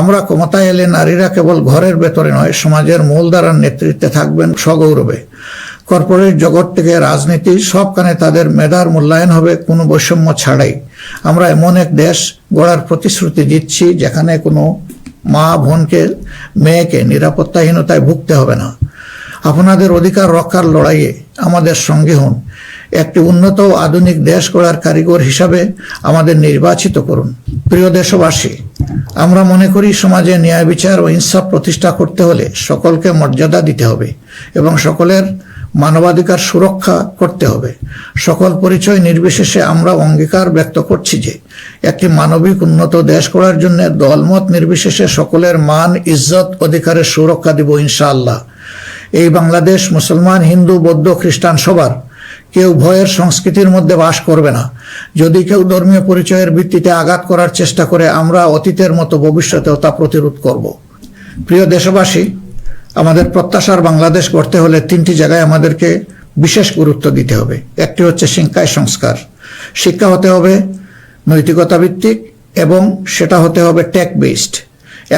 আমরা ক্ষমতায় এলে নারীরা কেবল ঘরের ভেতরে নয়, সমাজের মূলধারার নেতৃত্বে থাকবেন সগৌরবে কর্পোরেট জগৎ থেকে রাজনীতি সবখানে তাদের মেধার মূল্যায়ন হবে, কোনো বৈষম্য ছাড়াই। আমরা এমন এক দেশ গড়ার প্রতিশ্রুতি দিচ্ছি, যেখানে কোনো মা বোনকে, মেয়েকে নিরাপত্তাহীনতায় ভুগতে হবে না। আপনাদের অধিকার রক্ষার লড়াইয়ে আমাদের সঙ্গে হন। একটি উন্নত আধুনিক দেশ গড়ার কারিগর হিসাবে আমাদের নির্বাচিত করুন। প্রিয় দেশবাসী আমরা মনে করি সমাজে ন্যায় বিচার ও ইনসাফ প্রতিষ্ঠা করতে হলে সকলকে মর্যাদা দিতে হবে এবং সকলের মানবাধিকার সুরক্ষা করতে হবে। সকল পরিচয় নির্বিশেষে আমরা অঙ্গীকার ব্যক্ত করছি যে, একটি মানবিক উন্নত দেশ করার জন্য দলমত নির্বিশেষে সকলের মান, ইজ্জত, অধিকারের সুরক্ষা দিব ইনশাআল্লাহ। এই বাংলাদেশ মুসলমান, হিন্দু, বৌদ্ধ, খ্রিস্টান সবার কেউ ভয়ের সংস্কৃতির মধ্যে বাস করবে না। যদি কেউ ধর্মীয় পরিচয়ের ভিত্তিতে আঘাত করার চেষ্টা করে, আমরা অতীতের মতো ভবিষ্যতেও তা প্রতিরোধ করব। প্রিয় দেশবাসী, আমাদের প্রত্যাশার বাংলাদেশ গড়তে হলে তিনটি জায়গায় আমাদেরকে বিশেষ গুরুত্ব দিতে হবে। একটি হচ্ছে শিক্ষায় সংস্কার। শিক্ষা হতে হবে নৈতিকতা ভিত্তিক এবং সেটা হতে হবে টেক বেসড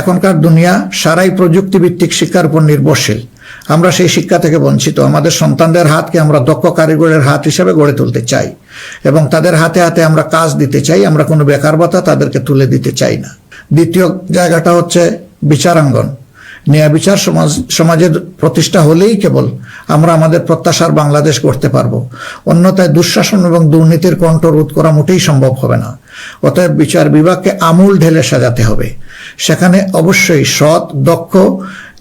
এখনকার দুনিয়া সারাই প্রযুক্তিভিত্তিক শিক্ষার উপর নির্ভরশীল। আমরা সেই শিক্ষা থেকে বঞ্চিত। আমাদের সন্তানদের হাতকে আমরা দক্ষ কারিগরের হাত হিসেবে গড়ে তুলতে চাই এবং তাদের হাতে হাতে আমরা কাজ দিতে চাই, আমরা কোনো বেকার ভাতা তাদেরকে তুলে দিতে চাই না। দ্বিতীয় জায়গাটা হচ্ছে বিচারাঙ্গন। ন্যায় বিচার সমাজ, সমাজের প্রতিষ্ঠা হলেই কেবল আমরা আমাদের প্রত্যাশার বাংলাদেশ করতে পারব। অন্যথায় দুঃশাসন এবং দুর্নীতির কণ্ঠ রোধ করা মোটেই সম্ভব হবে না। অতএব বিচার বিভাগকে আমূল ঢেলে সাজাতে হবে। সেখানে অবশ্যই সৎ, দক্ষ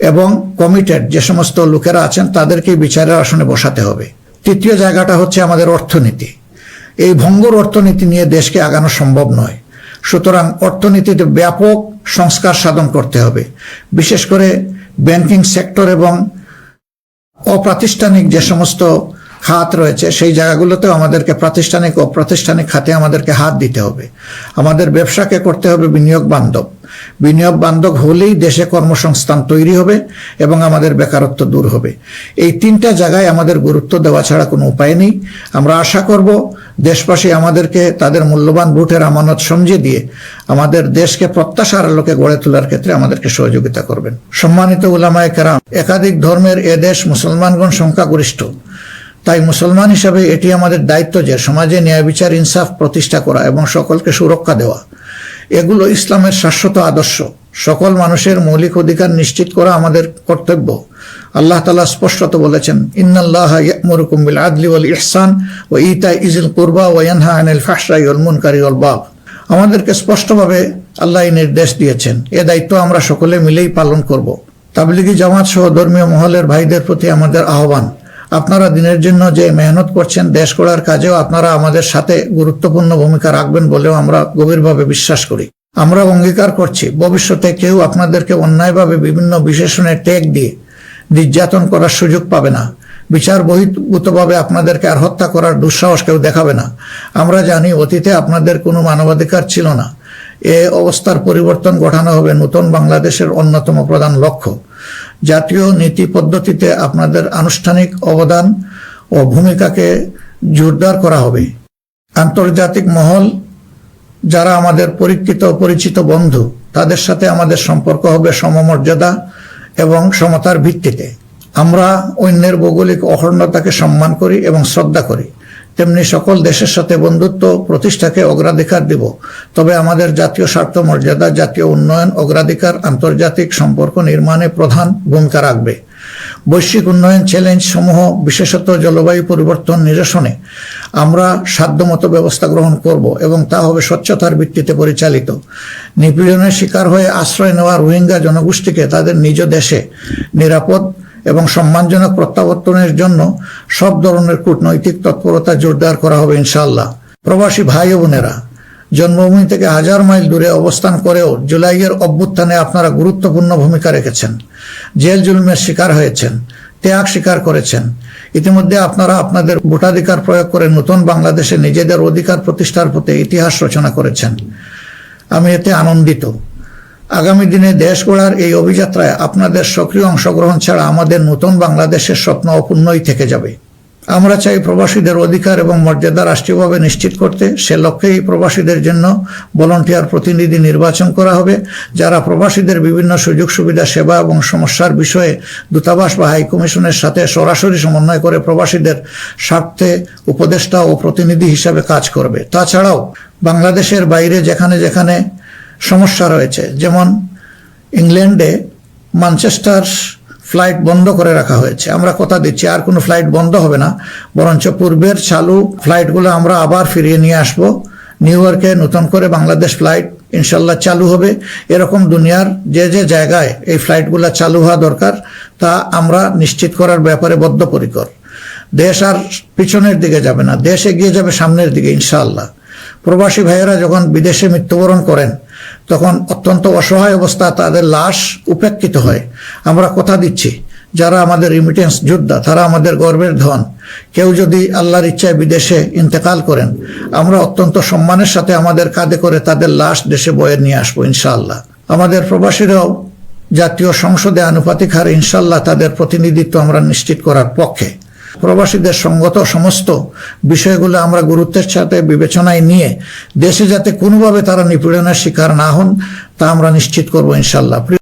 এবং কমিটেড যে সমস্ত লোকেরা আছেন তাদেরকে বিচারের আসনে বসাতে হবে। তৃতীয় জায়গাটা হচ্ছে আমাদের অর্থনীতি। এই ভঙ্গর অর্থনীতি নিয়ে দেশকে আগানো সম্ভব নয়। সুতরাং অর্থনীতিতে ব্যাপক সংস্কার সাধন করতে হবে। বিশেষ করে ব্যাংকিং সেক্টর এবং অপ্রাতিষ্ঠানিক যে সমস্ত খাত রয়েছে, সেই জায়গাগুলোতেও আমাদেরকে প্রাতিষ্ঠানিক ও প্রাতিষ্ঠানিক খাতে আমাদেরকে হাত দিতে হবে। আমাদের ব্যবসাকে করতে হবে বিনিয়োগ বান্ধব। বিনিয়োগ বান্ধব হলেই দেশে কর্মসংস্থান তৈরি হবে এবং আমাদের বেকারত্ব দূর হবে। এই তিনটা জায়গায় আমাদের গুরুত্ব দেওয়া ছাড়া কোনো উপায় নেই। আমরা আশা করব দেশবাসী আমাদেরকে তাদের মূল্যবান ভোটের আমানত সমঝে দিয়ে আমাদের দেশকে প্রত্যাশার আলোকে গড়ে তোলার ক্ষেত্রে আমাদেরকে সহযোগিতা করবেন। সম্মানিত উলামায় কেরাম, একাধিক ধর্মের এ দেশ মুসলমানগণ সংখ্যাগরিষ্ঠ। তাই মুসলমান হিসাবে এটি আমাদের দায়িত্ব যে সমাজে ন্যায় বিচার, ইনসাফ প্রতিষ্ঠা করা এবং সকলকে সুরক্ষা দেওয়া। এগুলো ইসলামের শাশ্বত আদর্শ। সকল মানুষের মৌলিক অধিকার নিশ্চিত করা আমাদের কর্তব্য। আল্লাহ তালা স্পষ্টত বলেছেন, ইন্নাল্লাহ ইয়ামুরুকুম বিল আদলি ওয়াল ইহসান ও ইতা ইজিল কুরবা ও ইয়ানহা আনিল ফাহশাই ওয়াল মুনকারি বাগ। আমাদেরকে স্পষ্টভাবে আল্লাহ নির্দেশ দিয়েছেন, এ দায়িত্ব আমরা সকলে মিলেই পালন করব। তাবলিগি জামাত সহ ধর্মীয় মহলের ভাইদের প্রতি আমাদের আহ্বান। আপনারা দিনের জন্য যে মেহনত করছেন দেশ গড়ার কাজেও আপনারা আমাদের সাথে গুরুত্বপূর্ণ ভূমিকা রাখবেন বলেও আমরা গভীরভাবে বিশ্বাস করি। আমরা অঙ্গীকার করছি, ভবিষ্যতে কেউ আপনাদেরকে অন্যায়ভাবে বিভিন্ন বিশেষণের ট্যাগ দিয়ে নির্যাতন করার সুযোগ পাবে না। বিচার বহির্ভূতভাবে আপনাদেরকে আর হত্যা করার দুঃসাহস কেউ দেখাবে না। আমরা জানি অতীতে আপনাদের কোনো মানবাধিকার ছিল না। এ অবস্থার পরিবর্তন ঘটানো হবে নতুন বাংলাদেশের অন্যতম প্রধান লক্ষ্য। জাতীয় নীতি পদ্ধতিতে আপনাদের আনুষ্ঠানিক অবদান ও ভূমিকাকে জোরদার করা হবে। আন্তর্জাতিক মহল, যারা আমাদের পরীক্ষিত পরিচিত বন্ধু, তাদের সাথে আমাদের সম্পর্ক হবে সমমর্যাদা এবং সমতার ভিত্তিতে। আমরা অন্যের ভৌগোলিক অখণ্ডতাকে সম্মান করি এবং শ্রদ্ধা করি। তেমনি সকল দেশের সাথে বন্ধুত্ব প্রতিষ্ঠাকে অগ্রাধিকার দিব। তবে আমাদের জাতীয় স্বার্থ মর্যাদা, জাতীয় উন্নয়ন, অগ্রাধিকার, আন্তর্জাতিক সম্পর্ক নির্মাণে প্রধান ভূমিকা রাখবে। বৈশ্বিক উন্নয়ন চ্যালেঞ্জ সমূহ, বিশেষত জলবায়ু পরিবর্তন নিরসনে আমরা সাধ্যমতো ব্যবস্থা গ্রহণ করব এবং তা হবে স্বচ্ছতার ভিত্তিতে পরিচালিত। নিপীড়নের শিকার হয়ে আশ্রয় নেওয়া রোহিঙ্গা জনগোষ্ঠীকে তাদের নিজ দেশে নিরাপদ এবং সম্মানজনক প্রত্যাবর্তনের জন্য সব ধরনের কূটনৈতিক তৎপরতা জোরদার করা হবে ইনশাল্লাহ প্রবাসী ভাই বোনেরা, জন্মভূমি থেকে হাজার মাইল দূরে অবস্থান করেও জুলাইয়ের অভ্যুত্থানে আপনারা গুরুত্বপূর্ণ ভূমিকা রেখেছেন। জেল জুলুমের শিকার হয়েছেন, ত্যাগ স্বীকার করেছেন। ইতিমধ্যে আপনারা আপনাদের ভোটাধিকার প্রয়োগ করে নতুন বাংলাদেশে নিজেদের অধিকার প্রতিষ্ঠার প্রতি ইতিহাস রচনা করেছেন। আমি এতে আনন্দিত। আগামী দিনে দেশ গড়ার এই অভিযাত্রায় আপনাদের সক্রিয় অংশগ্রহণ ছাড়া আমাদের নতুন বাংলাদেশের স্বপ্ন অপূর্ণই থেকে যাবে। আমরা চাই প্রবাসীদের অধিকার এবং মর্যাদা রাষ্ট্রীয়ভাবে নিশ্চিত করতে। সে লক্ষ্যেই প্রবাসীদের জন্য ভলান্টিয়ার প্রতিনিধি নির্বাচন করা হবে, যারা প্রবাসীদের বিভিন্ন সুযোগ সুবিধা, সেবা এবং সমস্যার বিষয়ে দূতাবাস বা হাইকমিশনের সাথে সরাসরি সমন্বয় করে প্রবাসীদের স্বার্থে উপদেষ্টা ও প্রতিনিধি হিসাবে কাজ করবে। তাছাড়াও বাংলাদেশের বাইরে যেখানে যেখানে সমস্যা রয়েছে। যেমন ইংল্যান্ডে ম্যানচেস্টার ফ্লাইট বন্ধ করে রাখা হয়েছে। আমরা কথা দিচ্ছি, আর কোনো ফ্লাইট বন্ধ হবে না। বরঞ্চ পূর্বের চালু ফ্লাইটগুলো আমরা আবার ফিরিয়ে নিয়ে আসব। নিউ ইয়র্কে নতুন করে বাংলাদেশ ফ্লাইট ইনশাল্লাহ চালু হবে। এরকম দুনিয়ার যে যে জায়গায় এই ফ্লাইটগুলো চালু হওয়া দরকার, তা আমরা নিশ্চিত করার ব্যাপারে বদ্ধপরিকর। দেশ আর পিছনের দিকে যাবে না। দেশ এগিয়ে যাবে সামনের দিকে ইনশাআল্লাহ প্রবাসী ভাইয়েরা যখন বিদেশে মৃত্যুবরণ করেন, তখন অত্যন্ত অসহায় অবস্থা, তাদের লাশ উপেক্ষিত হয়। আমরা কথা দিচ্ছি, যারা আমাদের রিমিটেন্স যোদ্ধা, তারা আমাদের গর্বের ধন। কেউ যদি আল্লাহর ইচ্ছায় বিদেশে ইন্তেকাল করেন, আমরা অত্যন্ত সম্মানের সাথে আমাদের কাঁধে করে তাদের লাশ দেশে বয়ে নিয়ে আসব, ইনশাআল্লাহ। আমাদের প্রবাসীরাও জাতীয় সংসদে আনুপাতিক হারে ইনশাল্লাহ তাদের প্রতিনিধিত্ব আমরা নিশ্চিত করার পক্ষে। প্রবাসীদের সঙ্গত সমস্ত বিষয়গুলো আমরা গুরুত্বের সাথে বিবেচনায় নিয়ে দেশে যাতে কোনোভাবে তারা নিপীড়নের শিকার না হন, তা আমরা নিশ্চিত করব ইনশাল্লাহ